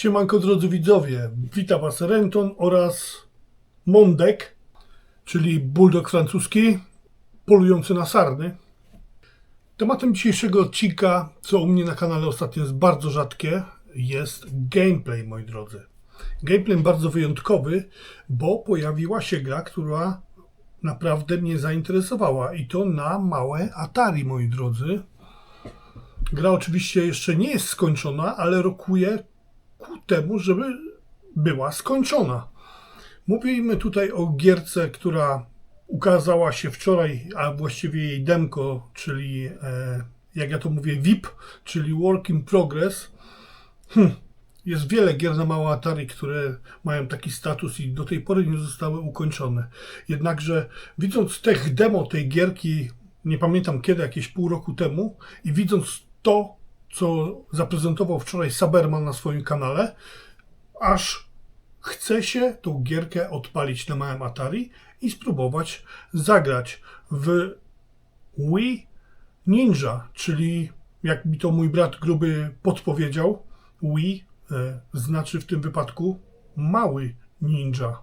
Siemanko drodzy widzowie, witam Was Renton oraz Mondek, czyli bulldog francuski polujący na sarny. Tematem dzisiejszego odcinka, co u mnie na kanale ostatnio jest bardzo rzadkie, jest gameplay, moi drodzy. Gameplay bardzo wyjątkowy, bo pojawiła się gra, która naprawdę mnie zainteresowała i to na małe Atari, moi drodzy. Gra oczywiście jeszcze nie jest skończona, ale rokuje ku temu, żeby była skończona. Mówimy tutaj o gierce, która ukazała się wczoraj, a właściwie jej demko, czyli e, jak ja to mówię, VIP, czyli Work in Progress. Hm. Jest wiele gier na małe Atari, które mają taki status i do tej pory nie zostały ukończone. Jednakże widząc tech demo tej gierki, nie pamiętam kiedy, jakieś pół roku temu, i widząc to, co zaprezentował wczoraj Saberman na swoim kanale, aż chce się tą gierkę odpalić na małym Atari i spróbować zagrać w Wii Ninja, czyli jak mi to mój brat gruby podpowiedział, Wii e, znaczy w tym wypadku mały ninja.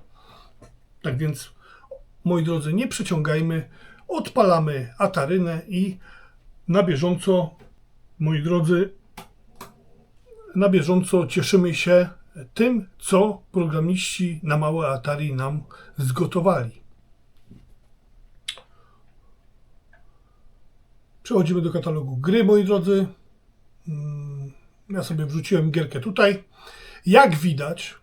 Tak więc, moi drodzy, nie przeciągajmy, odpalamy Atarynę i na bieżąco, moi drodzy, na bieżąco cieszymy się tym, co programiści na małe Atari nam zgotowali. Przechodzimy do katalogu gry, moi drodzy. Mm, Ja sobie wrzuciłem gierkę tutaj. Jak widać,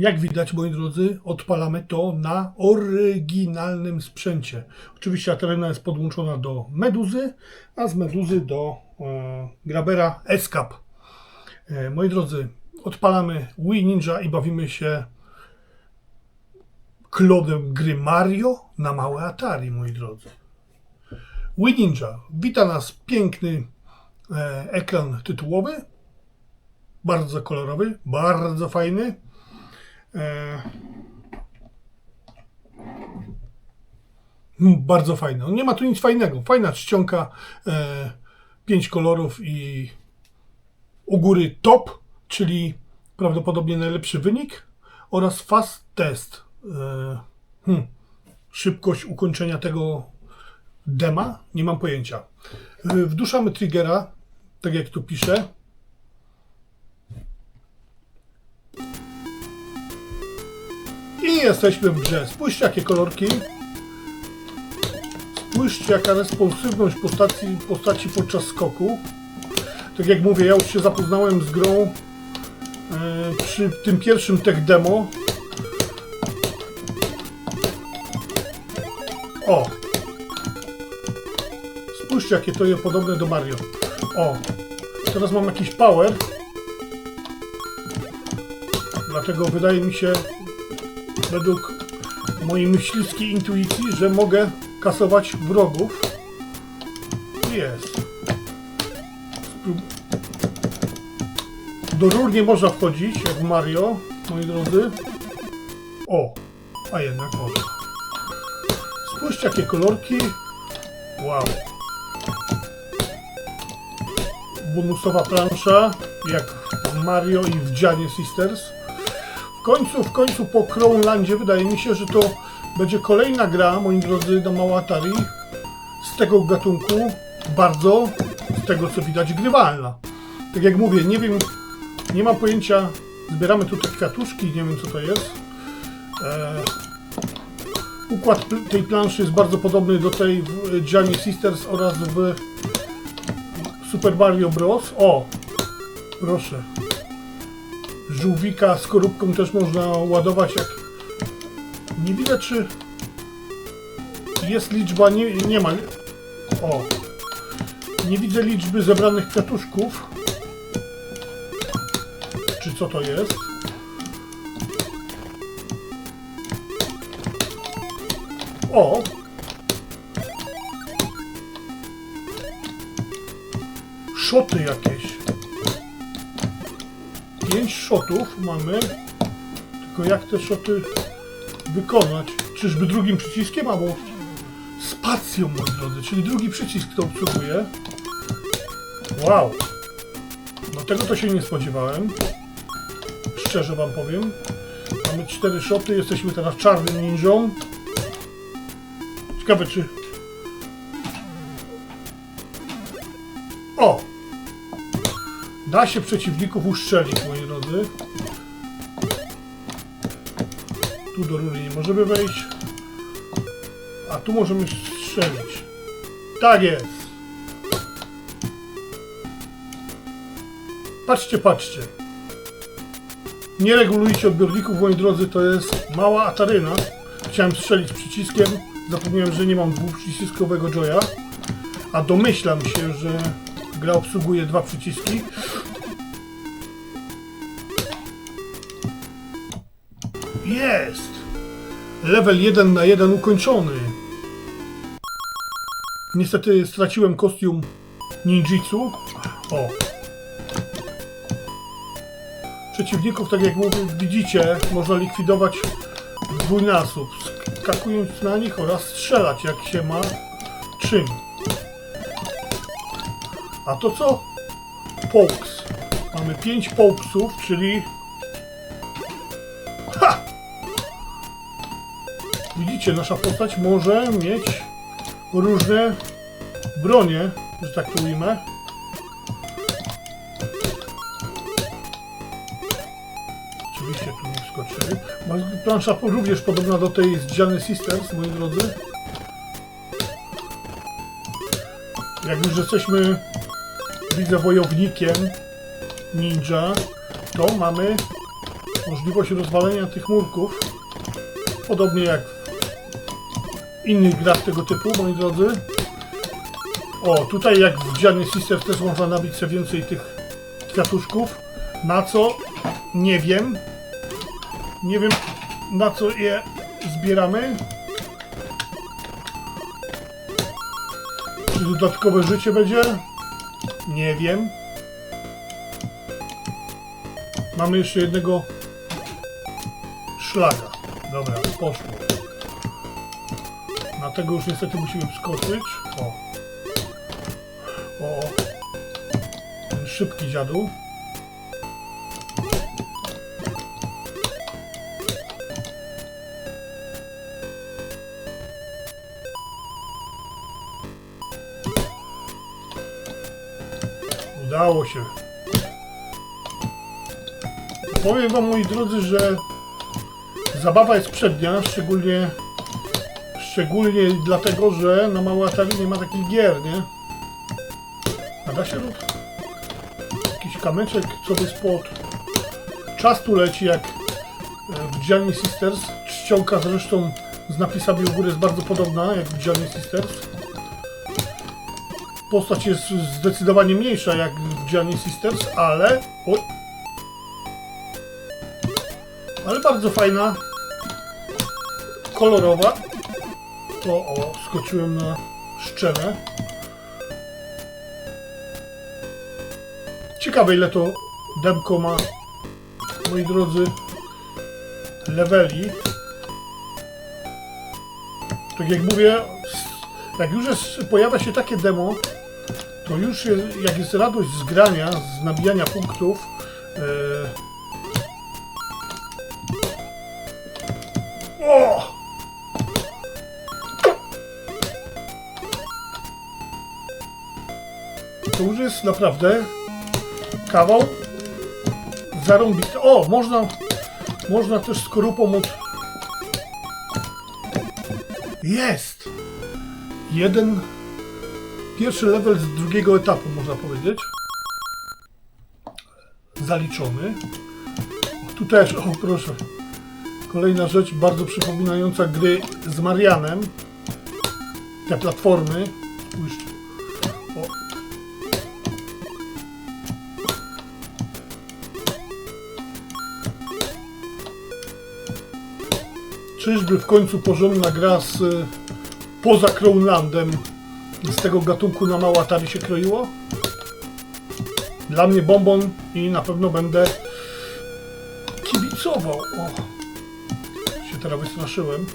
jak widać, moi drodzy, odpalamy to na oryginalnym sprzęcie. Oczywiście Atarena jest podłączona do Meduzy, a z Meduzy do e, Grabera Escape. E, moi drodzy, odpalamy Wii Ninja i bawimy się klodem gry Mario na małe Atari, moi drodzy. Wii Ninja. Wita nas piękny e, ekran tytułowy. Bardzo kolorowy, bardzo fajny. E, mm, bardzo fajny. Nie ma tu nic fajnego. Fajna czcionka, e, pięć kolorów i u góry top, czyli prawdopodobnie najlepszy wynik oraz fast test. E, hmm, szybkość ukończenia tego dema? Nie mam pojęcia. E, Wduszamy triggera, tak jak tu pisze. Jesteśmy w grze. Spójrzcie jakie kolorki. Spójrzcie jaka responsywność postaci, postaci podczas skoku. Tak jak mówię, ja już się zapoznałem z grą e, przy tym pierwszym tech demo. O! Spójrzcie jakie to jest podobne do Mario. O! Teraz mam jakiś power. Dlatego wydaje mi się, według mojej myśliwskiej intuicji, że mogę kasować wrogów. Jest. Do rur nie można wchodzić, jak w Mario, moi drodzy. O, a jednak można. Spójrzcie, jakie kolorki. Wow. Bonusowa plansza, jak w Mario i w Giant Sisters. W końcu, w końcu po Crownlandzie wydaje mi się, że to będzie kolejna gra, moi drodzy, na małe Atari z tego gatunku, bardzo, z tego co widać, grywalna. Tak jak mówię, nie wiem, nie mam pojęcia, zbieramy tutaj kwiatuszki, nie wiem co to jest. E, układ pl- tej planszy jest bardzo podobny do tej w Giant Sisters oraz w Super Mario Bros. O, proszę. Żółwika z korupką też można ładować jak... Nie widzę czy... Jest liczba, nie, nie ma. O. Nie widzę liczby zebranych kwiatuszków. Czy co to jest? O! Szoty jakieś. Pięć szotów mamy. Tylko jak te szoty wykonać? Czyżby drugim przyciskiem albo spacją, moi drodzy, czyli drugi przycisk to obsługuje. Wow. No tego to się nie spodziewałem. szczerze wam powiem. Mamy cztery szoty, jesteśmy teraz czarnym ninją. Ciekawe czy... Da się przeciwników uszczelić, moi drodzy. Tu do rury nie możemy wejść. A tu możemy strzelić. Tak jest. Patrzcie, patrzcie. Nie regulujcie odbiorników, moi drodzy, to jest mała ataryna. Chciałem strzelić przyciskiem, zapomniałem, że nie mam dwuprzyciskowego joya. A domyślam się, że gra obsługuje dwa przyciski. Jest! Level 1 na 1 ukończony. Niestety straciłem kostium ninjitsu. O. Przeciwników, tak jak widzicie, można likwidować w dwójnasób, skakując na nich oraz strzelać, jak się ma czym. A to co? Pokes. Mamy 5 pokesów, czyli... Widzicie, nasza postać może mieć różne bronie, że tak to ujmę. Oczywiście tu nie wskoczyli. Plansza również podobna do tej z Gianni Sisters, moi drodzy. Jak już jesteśmy, widzę, wojownikiem ninja, to mamy możliwość rozwalenia tych murków. Podobnie jak innych grach tego typu, moi drodzy. O, tutaj jak w Gianni Sisters też można nabić sobie więcej tych kwiatuszków. Na co? Nie wiem. Nie wiem na co je zbieramy. Czy dodatkowe życie będzie? Nie wiem. Mamy jeszcze jednego szlaga. Dobra, poszło. Na tego już niestety musimy wskoczyć. O. O. Szybki dziadu. Udało się. Powiem wam moi drodzy, że zabawa jest przednia, szczególnie szczególnie dlatego, że na małe Atari nie ma takich gier, nie? A da się rób jakiś kamyczek sobie spod czas tu leci jak e, w Gianni Sisters. Czcionka zresztą z napisami u góry jest bardzo podobna jak w Gianni Sisters. Postać jest zdecydowanie mniejsza jak w Gianni Sisters, ale... Oj. Ale bardzo fajna. Kolorowa. To o, skoczyłem na szczelę. Ciekawe ile to demko ma, moi drodzy, leveli. Tak jak mówię, jak już jest, pojawia się takie demo, to już jest, jak jest radość z grania, z nabijania punktów, e, o! To już jest naprawdę kawał zarąbisty. O, można, można też skorupą od... Jest! Jeden pierwszy level z drugiego etapu, można powiedzieć. Zaliczony. Tu też, o proszę. Kolejna rzecz bardzo przypominająca gry z Marianem. Te platformy. Spójrzcie. Czyżby w końcu porządna gra z y, poza Crownlandem z tego gatunku na mała Atari się kroiło? Dla mnie bonbon i na pewno będę kibicował. O, się teraz wystraszyłem.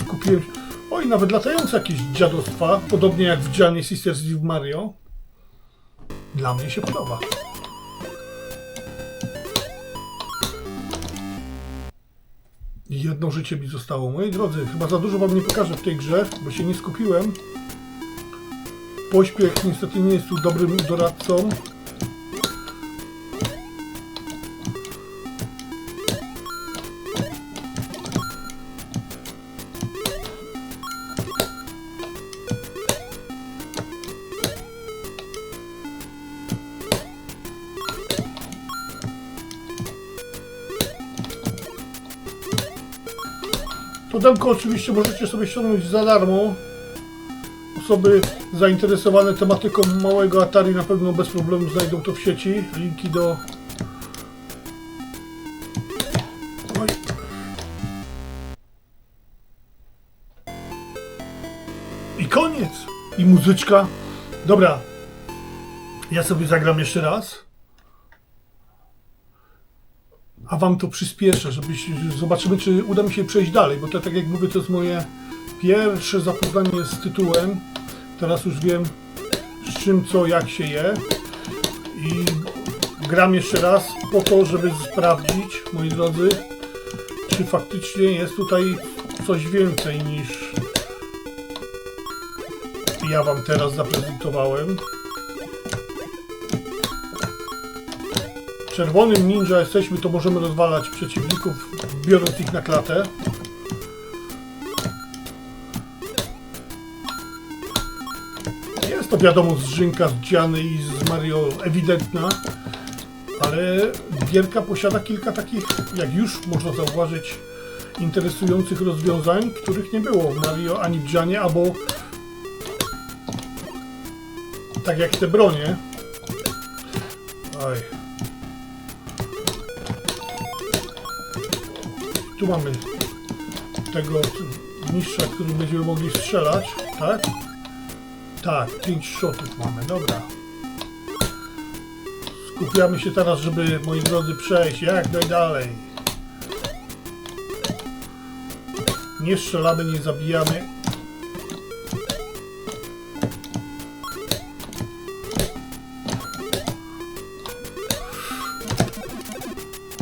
Skupiłem się. Oj, nawet latające jakieś dziadostwa, podobnie jak w Gianni Sisters i Mario. Dla mnie się podoba. Jedno życie mi zostało. Moi drodzy, chyba za dużo wam nie pokażę w tej grze, bo się nie skupiłem. Pośpiech niestety nie jest tu dobrym doradcą. To demko oczywiście możecie sobie ściągnąć za darmo. Osoby zainteresowane tematyką małego Atari na pewno bez problemu znajdą to w sieci. Linki do... I koniec! I muzyczka. Dobra. Ja sobie zagram jeszcze raz. A wam to przyspieszę, żebyś zobaczymy, czy uda mi się przejść dalej, bo to tak jak mówię, to jest moje pierwsze zapoznanie z tytułem. Teraz już wiem z czym, co, jak się je. I gram jeszcze raz po to, żeby sprawdzić, moi drodzy, czy faktycznie jest tutaj coś więcej niż ja wam teraz zaprezentowałem. Czerwonym ninja jesteśmy, to możemy rozwalać przeciwników, biorąc ich na klatę. Jest to wiadomo z Żynka, z Dziany i z Mario ewidentna, ale gierka posiada kilka takich, jak już można zauważyć, interesujących rozwiązań, których nie było w Mario ani w Dzianie, albo tak jak te bronie. Oj. Tu mamy tego mistrza, którym będziemy mogli strzelać, tak? Tak, 5 shotów mamy, dobra. Skupiamy się teraz, żeby, moi drodzy, przejść jak najdalej. Nie strzelamy, nie zabijamy.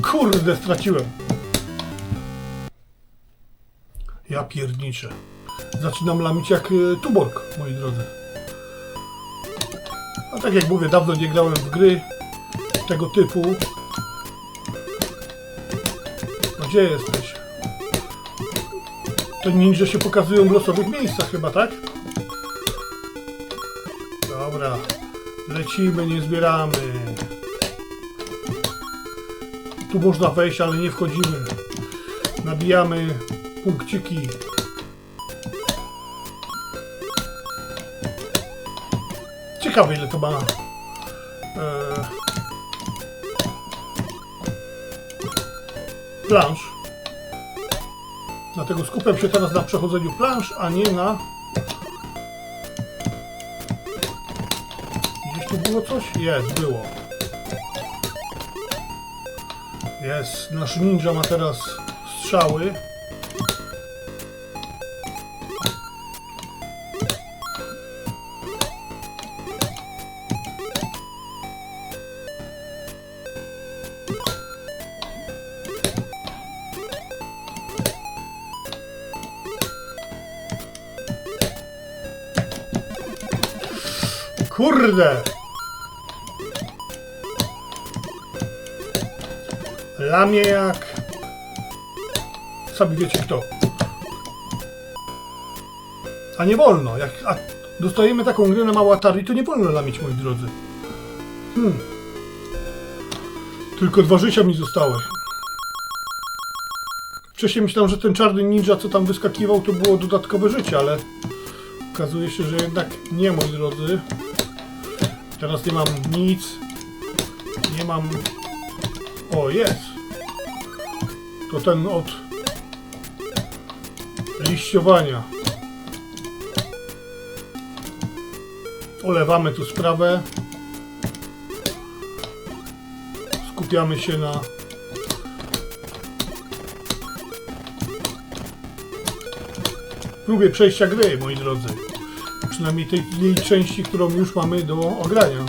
Kurde, straciłem. Ja pierniczę. Zaczynam lamić jak e, Tuborg, moi drodzy. A tak jak mówię, dawno nie grałem w gry tego typu. Gdzie jesteś? Te ninja się pokazują w losowych miejscach chyba, tak? Dobra. Lecimy, nie zbieramy. Tu można wejść, ale nie wchodzimy. Nabijamy punkciki. Ciekawe ile to ma. E... Plansz. Dlatego skupiam się teraz na przechodzeniu plansz, a nie na... Gdzieś tu było coś? Jest, było. Jest. Nasz ninja ma teraz strzały. Kurde! Lamie jak... Sami wiecie kto. A nie wolno. Jak a dostajemy taką grę na małe Atari, to nie wolno lamić, moi drodzy. Hmm. Tylko dwa życia mi zostały. Wcześniej myślałem, że ten czarny ninja, co tam wyskakiwał, to było dodatkowe życie, ale okazuje się, że jednak nie, moi drodzy. Teraz nie mam nic. Nie mam... O, jest! To ten od liściowania. Olewamy tu sprawę. Skupiamy się na próbie przejścia gry, moi drodzy. Przynajmniej tej, tej części, którą już mamy do ogrania.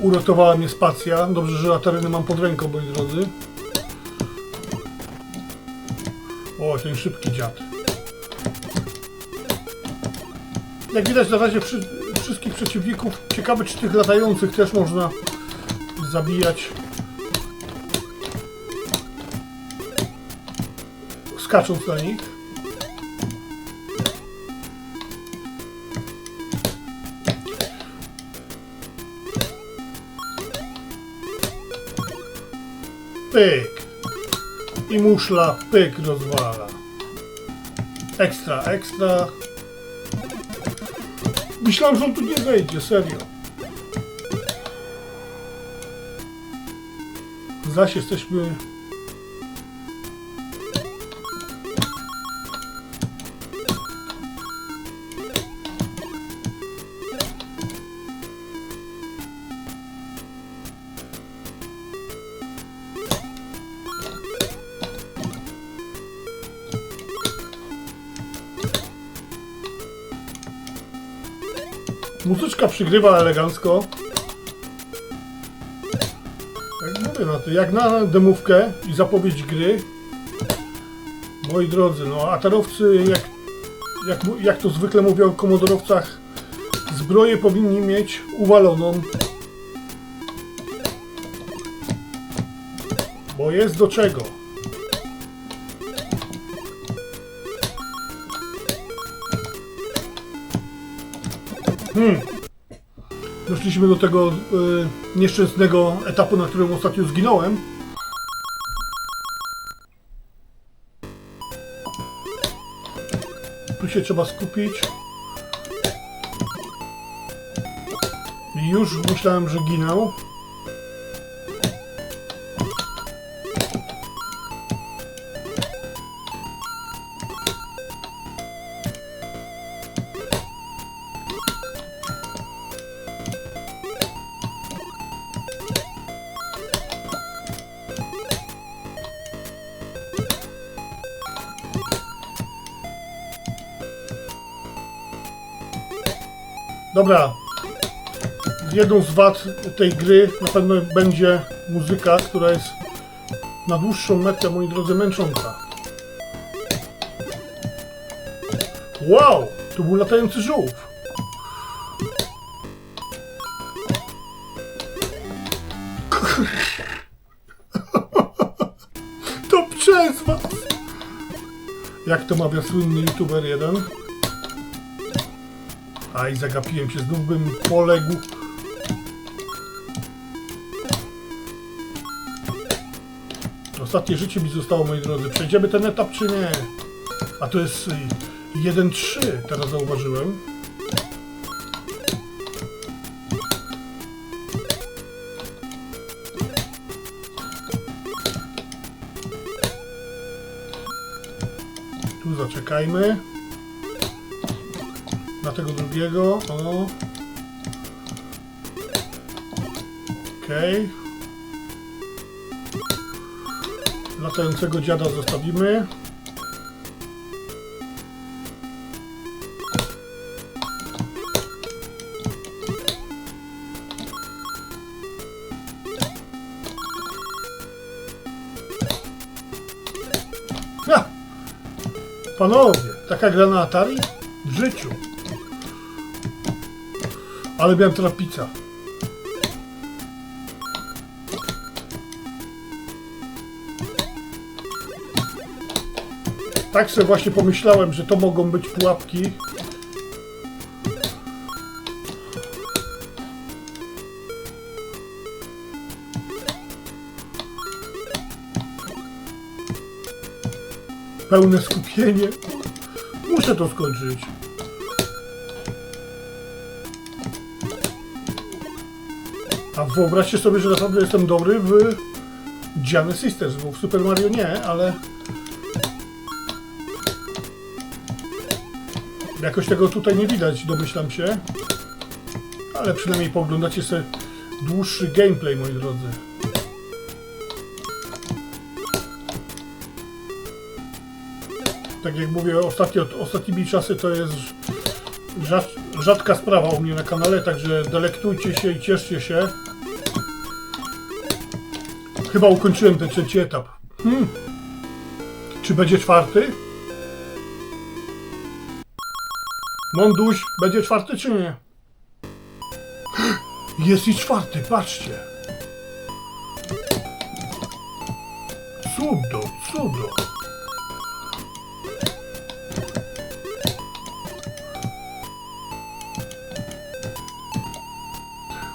Uratowała mnie spacja. Dobrze, że latarynę mam pod ręką, moi drodzy. O, ten szybki dziad. Jak widać, na razie przy, wszystkich przeciwników. Ciekawe, czy tych latających też można zabijać. Skacząc na nich. Pyk. I muszla pyk rozwala. Ekstra, ekstra. Myślałem, że on tu nie wejdzie, serio. Zaś jesteśmy... Muzyczka przygrywa elegancko. Jak mówię, no to jak na demówkę i zapowiedź gry. Moi drodzy, no atarowcy, jak, jak, jak to zwykle mówią o komodorowcach, zbroję powinni mieć uwaloną. Bo jest do czego. Doszliśmy do tego y, nieszczęsnego etapu, na którym ostatnio zginąłem. Tu się trzeba skupić. I już myślałem, że ginę. Dobra. Jedną z wad tej gry na pewno będzie muzyka, która jest na dłuższą metę, moi drodzy, męcząca. Wow! To był latający żółw. To przez was! Jak to mawia słynny youtuber jeden? Aj, zagapiłem się, znów bym poległ. Ostatnie życie mi zostało, moi drodzy. Przejdziemy ten etap, czy nie? A to jest y, 1-3, teraz zauważyłem. Tu zaczekajmy na tego drugiego. O. Okej. Latającego dziada zostawimy. Panowie, taka gra na Atari? W życiu. Ale miałem trapica. Tak sobie właśnie pomyślałem, że to mogą być pułapki. Pełne skupienie. Muszę to skończyć. Wyobraźcie sobie, że naprawdę jestem dobry w Gianni Sisters, bo w Super Mario nie, ale... Jakoś tego tutaj nie widać, domyślam się. Ale przynajmniej pooglądacie sobie dłuższy gameplay, moi drodzy. Tak jak mówię, ostatnio, ostatnimi czasy to jest rzad, rzadka sprawa u mnie na kanale, także delektujcie się i cieszcie się. Chyba ukończyłem ten trzeci etap. Hmm. Czy będzie czwarty? Monduś, będzie czwarty czy nie? Jest i czwarty, patrzcie. Cudo, cudo.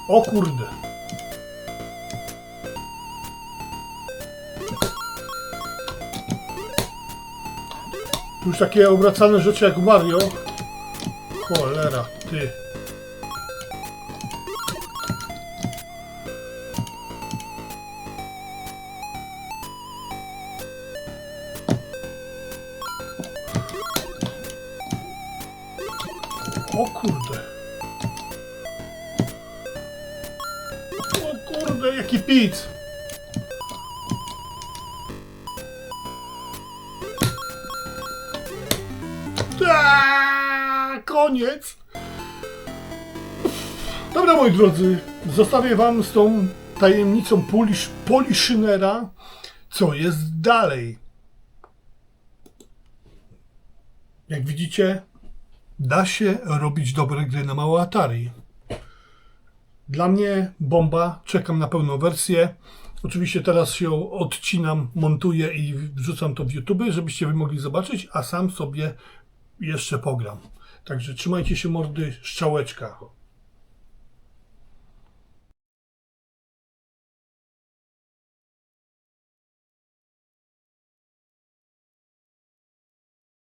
O kurde. Już takie obracane rzeczy jak Mario. Cholera, ty. Dobra, moi drodzy, zostawię wam z tą tajemnicą Poliszynera, co jest dalej. Jak widzicie, da się robić dobre gry na małe Atari. Dla mnie bomba, czekam na pełną wersję. Oczywiście teraz się odcinam, montuję i wrzucam to w YouTube, żebyście wy mogli zobaczyć, a sam sobie jeszcze pogram. Także trzymajcie się mordy, szczałeczka.